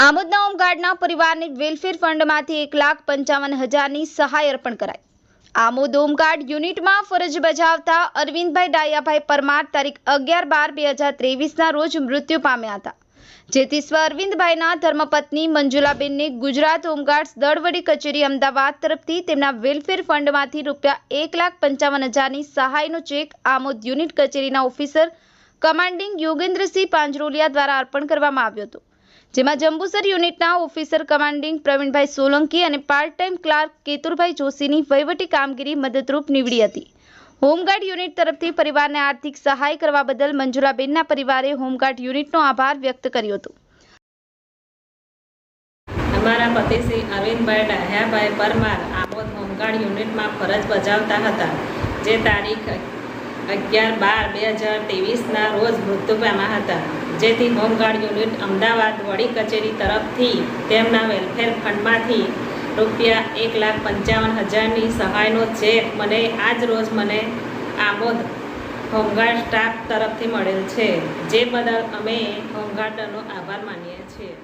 આમોદના ઓમગાર્ડના પરિવારને વેલફેર ફંડમાંથી એક લાખ પંચાવન હજારની સહાય અર્પણ કરાઈ. આમોદ ઓમગાર્ડ યુનિટમાં ફરજ બજાવતા અરવિંદભાઈ ડાયાભાઈ પરમાર તારીખ અગિયાર બાર બે હજાર ત્રેવીસના રોજ મૃત્યુ પામ્યા હતા. જેથી સ્વ અરવિંદભાઈના ધર્મપત્ની મંજુલાબેનને ગુજરાત હોમગાર્ડ્સ દળવડી કચેરી અમદાવાદ તરફથી તેમના વેલફેર ફંડમાંથી રૂપિયા એક લાખ પંચાવન હજારની સહાયનો ચેક આમોદ યુનિટ કચેરીના ઓફિસર કમાન્ડિંગ યોગેન્દ્રસિંહ પાંજરોલિયા દ્વારા અર્પણ કરવામાં આવ્યો હતો. જેમાં જંબુસર યુનિટના ઓફિસર કમાન્ડિંગ પ્રવીણભાઈ સોલંકી અને પાર્ટ ટાઈમ ક્લાર્ક કેતુરભાઈ જોશીની વહીવટી કામગીરી મદદરૂપ નીવડી હતી. હોમગાર્ડ યુનિટ તરફથી પરિવારને આર્થિક સહાય કરવા બદલ મંજુરાબેનના પરિવારે હોમગાર્ડ યુનિટનો આભાર વ્યક્ત કર્યો હતો. અમારા પતિ શ્રી અરવિંદભાઈ ડાહ્યાભાઈ પરમાર આબોદ હોમગાર્ડ યુનિટમાં ફરજ બજાવતા હતા. જે તારીખ અગિયાર બાર બે હજાર ત્રેવીસના રોજ મૃત્યુપામાં હતા. જેથી હોમગાર્ડ યુનિટ અમદાવાદ વડી કચેરી તરફથી તેમના વેલફેર ફંડમાંથી રૂપિયા એક લાખ પંચાવન હજારની સહાયનો ચેક મને આજ રોજ મને આમોદ હોમગાર્ડ સ્ટાફ તરફથી મળેલ છે. જે બદલ અમે હોમગાર્ડનો આભાર માનીએ છીએ.